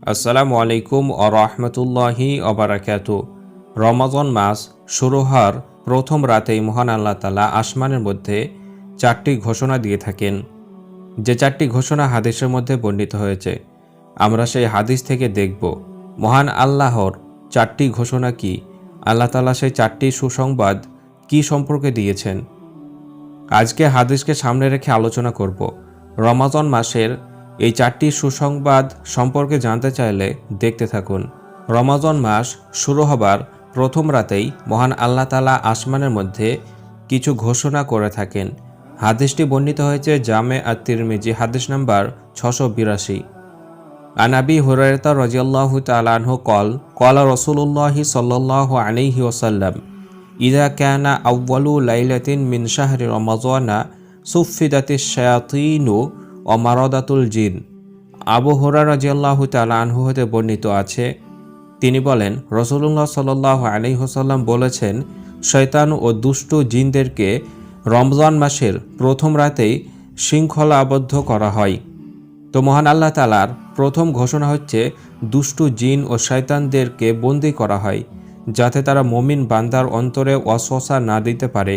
আসসালামু আলাইকুম ও রহমতুল্লাহি অবরাকাত রমাজন মাস শুরু হওয়ার প্রথম রাতেই মহান আল্লাহ তালা আসমানের মধ্যে চারটি ঘোষণা দিয়ে থাকেন। যে চারটি ঘোষণা হাদিসের মধ্যে বর্ণিত হয়েছে, আমরা সেই হাদিস থেকে দেখব, মহান আল্লাহর চারটি ঘোষণা কি, আল্লাহ তালা সেই চারটি সুসংবাদ কি সম্পর্কে দিয়েছেন। আজকে হাদিসকে সামনে রেখে আলোচনা করব। রমাজন মাসের এই চারটি সুসংবাদ সম্পর্কে জানতে চাইলে দেখতে থাকুন। রমাজন মাস শুরু হবার প্রথম রাতেই মহান আল্লাহ তালা আসমানের মধ্যে কিছু ঘোষণা করে থাকেন। হাদিসটি বর্ণিত হয়েছে জামে আর তিরমিজি হাদিস নাম্বার ছশো বিরাশি। আনাবি হুরায়তা রাজিয়াল্লাহু তালানহু কল, কলা রসুল্লাহি সাল্লাহ আলাইহি ওসাল্লাম ইদা ক্যানা আউ্বালু লাইলাতিন মিন শাহরি রমাজানা সুফিদাতি শায়াতিনু ও মারদাতুল জিন। আবু হুরা রাজিয়াল্লাহু তালা আনহু হতে বর্ণিত আছে, তিনি বলেন রসুল্লাহ সাল্লাহ আলাইহি হোসাল্লাম বলেছেন, শয়তান ও দুষ্টু জিনদেরকে রমজান মাসের প্রথম রাতেই শৃঙ্খলা আবদ্ধ করা হয়। তো মহান আল্লাহ তালার প্রথম ঘোষণা হচ্ছে, দুষ্টু জিন ও শয়তানদেরকে বন্দি করা হয়, যাতে তারা মমিন বান্দার অন্তরে অশ্বাসা না দিতে পারে।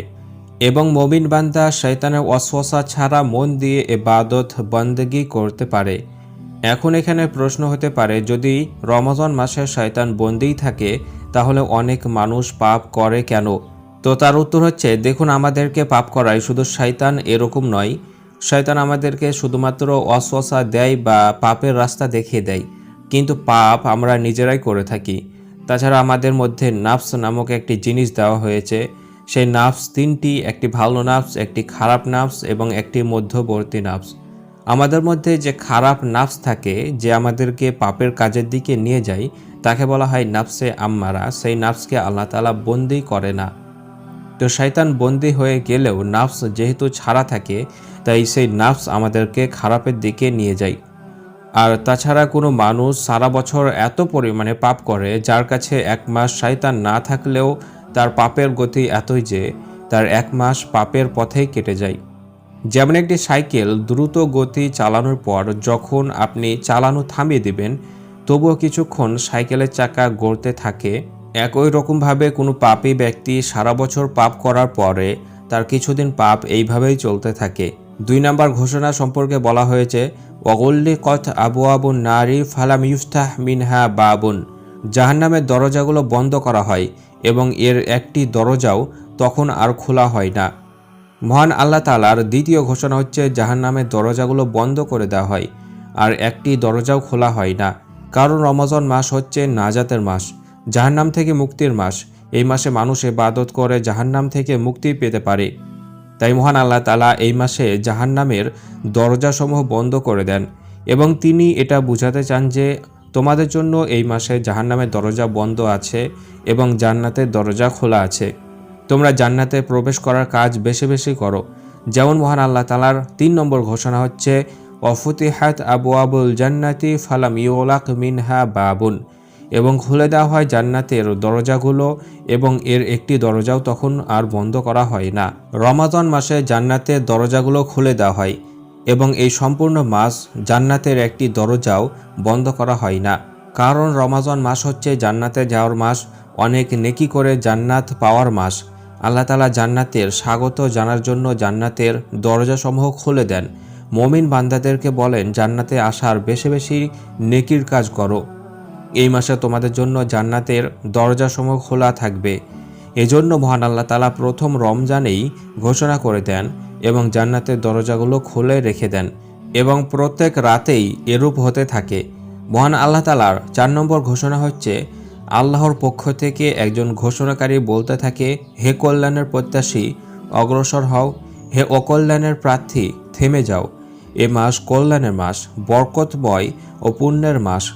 এবং মমিন বান্দা শয়তানের অশ্বাসা ছাড়া মন দিয়ে এবাদত বন্দেগি করতে পারে। এখন এখানে প্রশ্ন হতে পারে, যদি রমজান মাসে শয়তান বন্দিই থাকে, তাহলে অনেক মানুষ পাপ করে কেন? তো তার উত্তর হচ্ছে, দেখুন, আমাদেরকে পাপ করায় শুধু শয়তান এরকম নয়। শয়তান আমাদেরকে শুধুমাত্র অশ্বাসা দেয় বা পাপের রাস্তা দেখিয়ে দেয়। কিন্তু পাপ আমরা নিজেরাই করে থাকি। তাছাড়া আমাদের মধ্যে নাফস নামক একটি জিনিস দেওয়া হয়েছে। সেই নাফস তিনটি, একটি ভালো নাফস, একটি খারাপ নাফস এবং একটি মধ্যবর্তী নাফস। আমাদের মধ্যে যে খারাপ নাফস থাকে, যে আমাদেরকে পাপের কাজের দিকে নিয়ে যায়, তাকে বলা হয় নাফসে আম্মারা। সেই নাফসকে আল্লাহ তালা বন্দি করে না। তো শয়তান বন্দি হয়ে গেলেও নাফস যেহেতু ছাড়া থাকে, তাই সেই নাফস আমাদেরকে খারাপের দিকে নিয়ে যায়। আর তাছাড়া কোনো মানুষ সারা বছর এত পরিমাণে পাপ করে, যার কাছে এক মাস শয়তান না থাকলেও পাপের গতি এতই যে তার এক মাস পাপের পথেই কেটে যায়। যেমন একটি সাইকেল দ্রুত গতি চালানোর পর যখন আপনি চালানো থামিয়ে দিবেন, তবুও কিছুক্ষণ সাইকেলের চাকা গড়তে থাকে। একই রকমভাবে কোনো পাপী ব্যক্তি সারা বছর পাপ করার পরে তার কিছুদিন পাপ এইভাবেই চলতে থাকে। দুই নম্বর ঘোষণা সম্পর্কে বলা হয়েছে অগল্লি কথ আবু আবু নারী ফালাম ইউস্তাহ মিনহা বাবুন। জাহান্নামের দরজাগুলো বন্ধ করা হয়। এবং এর একটি দরজাও তখন আর খোলা হয় না। মহান আল্লাহ তালার দ্বিতীয় ঘোষণা হচ্ছে জাহান জাহান্নামের দরজাগুলো বন্ধ করে দেওয়া হয় আর একটি দরজাও খোলা হয় না। কারণ রমজান মাস হচ্ছে নাজাতের মাস, জাহান্নাম থেকে মুক্তির মাস। এই মাসে মানুষ এবাদত করে, জাহান্নাম থেকে মুক্তি পেতে পারে। তাই মহান আল্লাহ তালা এই মাসে জাহান্নামের দরজাসমূহ বন্ধ করে দেন এবং তিনি এটা বুঝাতে চান যে তোমাদের জন্য এই মাসে জাহান্নামের দরজা বন্ধ আছে এবং জান্নাতের দরজা খোলা আছে। তোমরা জান্নাতে প্রবেশ করার কাজ বেশি বেশি করো। যেমন মহান আল্লাহ তালার তিন নম্বর ঘোষণা হচ্ছে, অফুতিহাত আবু আবুল জান্নাতি ফালাম ইউলাক মিনহা বাবুন। এবং খুলে দেওয়া হয় জান্নাতের দরজাগুলো এবং এর একটি দরজাও তখন আর বন্ধ করা হয় না। রমাজান মাসে জান্নাতের দরজাগুলো খুলে দেওয়া হয়। এবং এই সম্পূর্ণ মাস জান্নাতের একটি দরজাও বন্ধ করা হয় না। কারণ রমাজান মাস হচ্ছে জান্নাতে যাওয়ার মাস, অনেক নেকি করে জান্নাত পাওয়ার মাস। আল্লাহ তালা জান্নাতের স্বাগত জানার জন্য জান্নাতের দরজাসমূহ খুলে দেন। মমিন বান্দাদেরকে বলেন, জান্নাতে আসার বেশি বেশি নেকির কাজ করো। এই মাসে তোমাদের জন্য জান্নাতের দরজাসমূহ খোলা থাকবে। এজন্য মহান আল্লাহ তালা প্রথম রমজানেই ঘোষণা করে দেন এবং জান্নাতের দরজাগুলো খুলে রেখে দেন এবং প্রত্যেক রাতেই এরূপ হতে থাকে। মহান আল্লাহ তালার চার নম্বর ঘোষণা হচ্ছে, আল্লাহর পক্ষ থেকে একজন ঘোষণাকারী বলতে থাকে, হে কল্যাণের প্রত্যাশী, অগ্রসর হও। হে অকল্যাণের প্রার্থী, থেমে যাও। এ মাস কল্যাণের মাস, বরকতময় ও পুণ্যের মাস।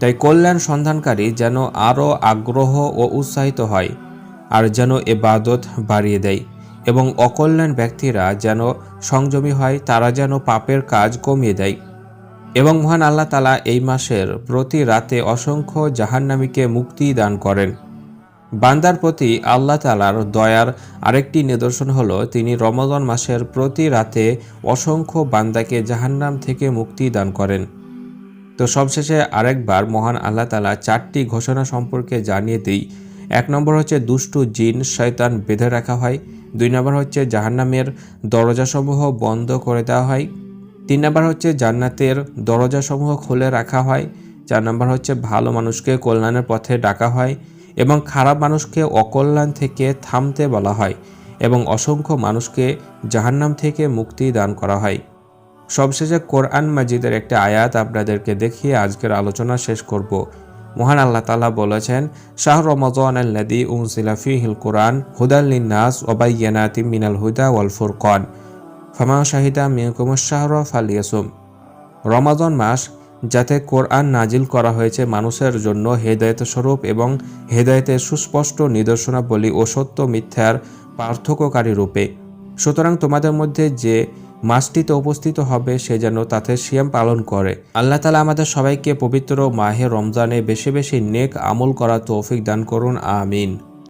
তাই কল্যাণ সন্ধানকারী যেন আরও আগ্রহ ও উৎসাহিত হয়, আর যেন এবাদত বাড়িয়ে দেয়। এবং অকল্যাণ ব্যক্তিরা যেন সংযমী হয়, তারা যেন পাপের কাজ কমিয়ে দেয়। এবং মহান আল্লাহ তালা এই মাসের প্রতি রাতে অসংখ্য জাহান্নামীকে মুক্তি দান করেন। বান্দার প্রতি আল্লাহ তালার দয়ার আরেকটি নিদর্শন হল, তিনি রমজান মাসের প্রতি রাতে অসংখ্য বান্দাকে জাহান্নাম থেকে মুক্তি দান করেন। তো সবশেষে আরেকবার মহান আল্লাহ তালা চারটি ঘোষণা সম্পর্কে জানিয়ে দিই। এক নম্বর হচ্ছে, দুষ্টু জিন, শয়তান বেঁধে রাখা হয়। দুই নম্বর হচ্ছে জাহান্নামের দরজাসমূহ বন্ধ করে দেওয়া হয়। তিন নম্বর হচ্ছে জান্নাতের দরজাসমূহ খুলে রাখা হয়। চার নম্বর হচ্ছে ভালো মানুষকে কল্যাণের পথে ডাকা হয় এবং খারাপ মানুষকে অকল্যাণ থেকে থামতে বলা হয় এবং অসংখ্য মানুষকে জাহান্নাম থেকে মুক্তি দান করা হয়। সবশেষে কোরআন মাজিদের একটা আয়াত আপনাদেরকে দেখিয়ে আজকের আলোচনা শেষ করব। মহান আল্লাহ তালা বলেছেন শাহ রমজান আল্লাদি উনসিলা হিল কোরআন হুদাল্লিন নাস ওবাইয়ানাতি মিনাল হুদা ওয়াল ফুরকন। ফামা শাহিদা মিয়কুমুস শাহর ফালিয়াসুম। রমাজন মাস যাতে কোরআন নাজিল করা হয়েছে মানুষের জন্য হেদায়ত স্বরূপ এবং হেদায়তের সুস্পষ্ট নিদর্শনাবলী ও সত্য মিথ্যার পার্থক্যকারী রূপে। সুতরাং তোমাদের মধ্যে যে মাসটিতে উপস্থিত হবে, সে যেন তাতে সিয়াম পালন করে। আল্লাহ তালা আমাদের সবাইকে পবিত্র মাহে রমজানে বেশি বেশি নেক আমল করা তৌফিক দান করুন, আমিন।